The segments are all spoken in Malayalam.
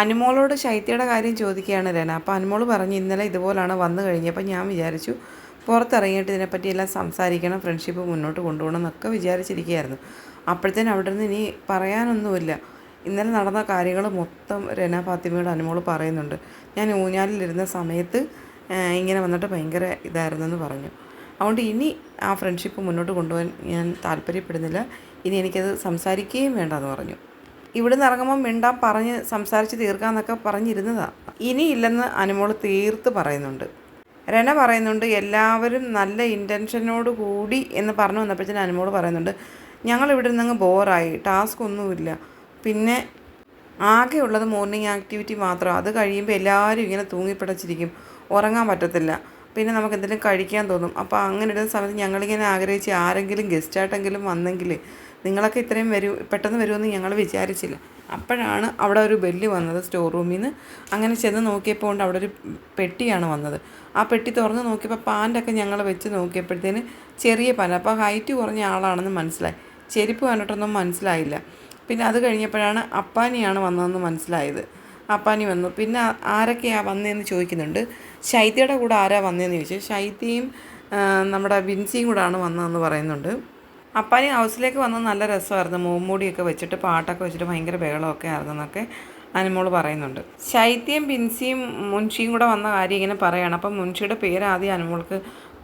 അനുമോളോട് ശൈത്യയുടെ കാര്യം ചോദിക്കുകയാണ് രന. അപ്പോൾ അനുമോൾ പറഞ്ഞ് ഇന്നലെ ഇതുപോലാണ് വന്നു കഴിഞ്ഞപ്പോൾ ഞാൻ വിചാരിച്ചു പുറത്തിറങ്ങിയിട്ട് ഇതിനെപ്പറ്റി എല്ലാം സംസാരിക്കണം ഫ്രണ്ട്ഷിപ്പ് മുന്നോട്ട് കൊണ്ടുപോകണം എന്നൊക്കെ വിചാരിച്ചിരിക്കുകയായിരുന്നു. അപ്പോഴത്തേനും അവിടെ നിന്ന് ഇനി പറയാനൊന്നുമില്ല. ഇന്നലെ നടന്ന കാര്യങ്ങൾ മൊത്തം രന ഫാത്തിമയുടെ അനുമോൾ പറയുന്നുണ്ട്. ഞാൻ ഊഞ്ഞാലിലിരുന്ന സമയത്ത് ഇങ്ങനെ വന്നിട്ട് ഭയങ്കര ഇതായിരുന്നെന്ന് പറഞ്ഞു. അതുകൊണ്ട് ഇനി ആ ഫ്രണ്ട്ഷിപ്പ് മുന്നോട്ട് കൊണ്ടുപോകാൻ ഞാൻ താല്പര്യപ്പെടുന്നില്ല. ഇനി എനിക്കത് സംസാരിക്കുകയും വേണ്ടെന്ന് പറഞ്ഞു. ഇവിടുന്ന് ഇറങ്ങുമ്പോൾ മിണ്ടാൻ പറഞ്ഞ് സംസാരിച്ച് തീർക്കാമെന്നൊക്കെ പറഞ്ഞിരുന്നതാണ് ഇനിയില്ലെന്ന് അനുമോൾ തീർത്ത് പറയുന്നുണ്ട്. രന പറയുന്നുണ്ട് എല്ലാവരും നല്ല ഇന്റൻഷനോട് കൂടി എന്ന് പറഞ്ഞു വന്നപ്പോഴത്തേന് അനുമോൾ പറയുന്നുണ്ട് ഞങ്ങൾ ഇവിടെ നിന്ന് ബോറായി ടാസ്ക് ഒന്നുമില്ല. പിന്നെ ആകെ ഉള്ളത് മോർണിംഗ് ആക്ടിവിറ്റി മാത്രം. അത് കഴിയുമ്പോൾ എല്ലാവരും ഇങ്ങനെ തൂങ്ങിപ്പിടച്ചിരിക്കും. ഉറങ്ങാൻ പറ്റത്തില്ല. പിന്നെ നമുക്ക് എന്തെങ്കിലും കഴിക്കാൻ തോന്നും. അപ്പോൾ അങ്ങനെ ഇടുന്ന സമയത്ത് ഞങ്ങളിങ്ങനെ ആഗ്രഹിച്ച് ആരെങ്കിലും ഗസ്റ്റായിട്ടെങ്കിലും വന്നെങ്കിൽ നിങ്ങളൊക്കെ ഇത്രയും വരൂ പെട്ടെന്ന് വരുമെന്ന് ഞങ്ങൾ വിചാരിച്ചില്ല. അപ്പോഴാണ് അവിടെ ഒരു ബെല്ല് വന്നത് സ്റ്റോർ റൂമിൽ നിന്ന് അങ്ങനെ ചെന്ന് നോക്കിയപ്പോൾ ഉണ്ട് അവിടെ ഒരു പെട്ടിയാണ് വന്നത്. ആ പെട്ടി തുറന്ന് നോക്കിയപ്പോൾ പാന്റൊക്കെ ഞങ്ങൾ വെച്ച് നോക്കിയപ്പോഴത്തേന് ചെറിയ പാൻ അപ്പോൾ ഹൈറ്റ് കുറഞ്ഞ ആളാണെന്ന് മനസ്സിലായി. ചെരുപ്പ് കണ്ടിട്ടൊന്നും മനസ്സിലായില്ല. പിന്നെ അത് കഴിഞ്ഞപ്പോഴാണ് അപ്പാനിയാണ് വന്നതെന്ന് മനസ്സിലായത്. അപ്പാനി വന്നു. പിന്നെ ആരൊക്കെയാണ് ആരൊക്കെയാ വന്നതെന്ന് ചോദിക്കുന്നുണ്ട്. ശൈത്യയുടെ കൂടെ ആരാ വന്നതെന്ന് ചോദിച്ചു. ശൈത്യയും നമ്മുടെ ബിൻസിയും കൂടാണ് വന്നതെന്ന് പറയുന്നുണ്ട്. അപ്പാനി ഹൗസിലേക്ക് വന്നത് നല്ല രസമായിരുന്നു. മൂമ്മൂടിയൊക്കെ വെച്ചിട്ട് പാട്ടൊക്കെ വെച്ചിട്ട് ഭയങ്കര ബഹളമൊക്കെ ആയിരുന്നു എന്നൊക്കെ അനുമോൾ പറയുന്നുണ്ട്. ശൈത്യം ബിൻസിയും മുൻഷിയും കൂടെ വന്ന കാര്യം ഇങ്ങനെ പറയുകയാണ് അപ്പം മുൻഷിയുടെ പേര് ആദ്യം അനുമോൾക്ക്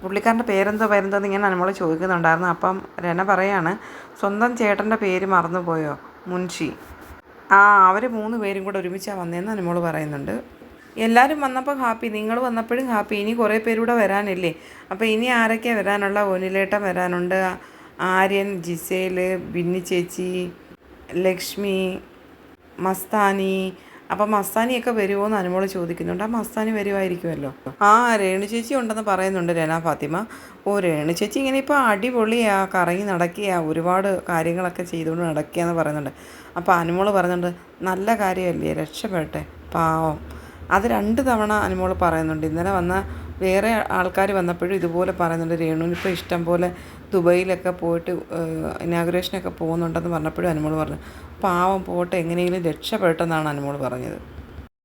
പുള്ളിക്കാരന്റെ പേരെന്തോ പേരെന്തോന്ന് ഇങ്ങനെ അനുമോൾ ചോദിക്കുന്നുണ്ടായിരുന്നു. അപ്പം രന പറയാണ് സ്വന്തം ചേട്ടന്റെ പേര് മറന്നുപോയോ മുൻഷി? ആ അവർ മൂന്ന് പേരും കൂടെ ഒരുമിച്ചാണ് വന്നതെന്ന് അനുമോൾ പറയുന്നുണ്ട്. എല്ലാവരും വന്നപ്പോൾ ഹാപ്പി നിങ്ങൾ വന്നപ്പോഴും ഹാപ്പി. ഇനി കുറേ പേരൂടെ വരാനില്ലേ? അപ്പോൾ ഇനി ആരൊക്കെയാണ് വരാനുള്ള? ഓനിലേട്ടം വരാനുണ്ട്. ആര്യൻ ജിസേൽ ബിന്നി ചേച്ചി ലക്ഷ്മി മസ്താനി. അപ്പം മസ്താനിയൊക്കെ വരുമോ എന്ന് ചോദിക്കുന്നുണ്ട്. ആ മസ്താനി വരുമായിരിക്കുമല്ലോ ആ രേണു ചേച്ചി ഉണ്ടെന്ന് പറയുന്നുണ്ട് രന ഫാത്തിമ. ഓ രേണു ചേച്ചി ഇങ്ങനെ ഇപ്പോൾ അടിപൊളിയാ കറങ്ങി നടക്കുക ഒരുപാട് കാര്യങ്ങളൊക്കെ ചെയ്തുകൊണ്ട് നടക്കുക എന്ന് പറയുന്നുണ്ട്. അപ്പോൾ അനുമോൾ പറയുന്നുണ്ട് നല്ല കാര്യമല്ലേ രക്ഷപ്പെടട്ടെ പാവം. അത് രണ്ട് തവണ അനുമോൾ പറയുന്നുണ്ട്. ഇന്നലെ വന്ന വേറെ ആൾക്കാർ വന്നപ്പോഴും ഇതുപോലെ പറയുന്നുണ്ട് രേണുവിനിപ്പോൾ ഇഷ്ടം പോലെ ദുബൈയിലൊക്കെ പോയിട്ട് ഇനാഗുറേഷനൊക്കെ പോകുന്നുണ്ടെന്ന് പറഞ്ഞപ്പോഴും അനുമോൾ പറഞ്ഞു. പാവം പോട്ടെ എങ്ങനെയെങ്കിലും രക്ഷപ്പെട്ടെന്നാണ് അനുമോൾ പറഞ്ഞത്.